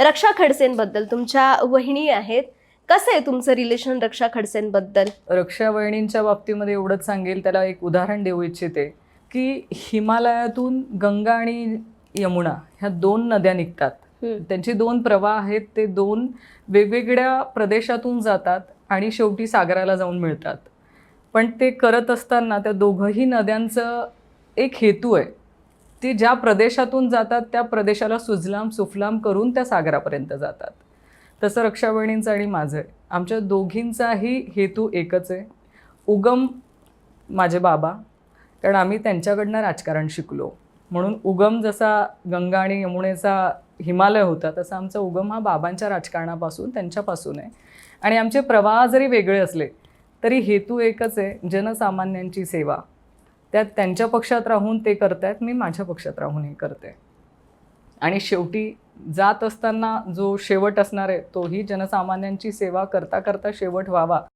रक्षा खडसेंबद्दल. तुमच्या वहिनी आहेत. कसं आहे तुमचं रिलेशन रक्षा खडसेंबद्दल? रक्षा वहिनींच्या बाबतीमध्ये एवढंच सांगेल त्याला एक उदाहरण देऊ इच्छिते की हिमालयातून गंगा आणि यमुना ह्या दोन नद्या निघतात. त्यांचे दोन प्रवाह आहेत ते दोन वेगवेगळ्या प्रदेशातून जातात आणि शेवटी सागराला जाऊन मिळतात. पण ते करत असताना त्या दोघंही नद्यांचं एक हेतू आहे. ती ज्या प्रदेशातून जातात त्या प्रदेशाला सुजलाम सुफलाम करून त्या सागरापर्यंत जातात. तसं रक्षाबहिणींचं आणि माझं. आहे आमच्या दोघींचाही हेतू एकच आहे. उगम माझे बाबा कारण आम्ही त्यांच्याकडनं राजकारण शिकलो. म्हणून उगम जसा गंगा आणि यमुनेचा हिमालय होता तसा आमचा उगम हा बाबांच्या राजकारणापासून त्यांच्यापासून आहे. आणि आमचे प्रवाह जरी वेगळे असले तरी हेतू एकच आहे जनसामान्यांची सेवा. त्यात त्यांच्या पक्षात राहून ते करतायत मी माझ्या पक्षात राहून हे करते. आणि शेवटी जात असताना जो शेवट असणार आहे तोही जनसामान्यांची सेवा करता करता शेवट व्हावा.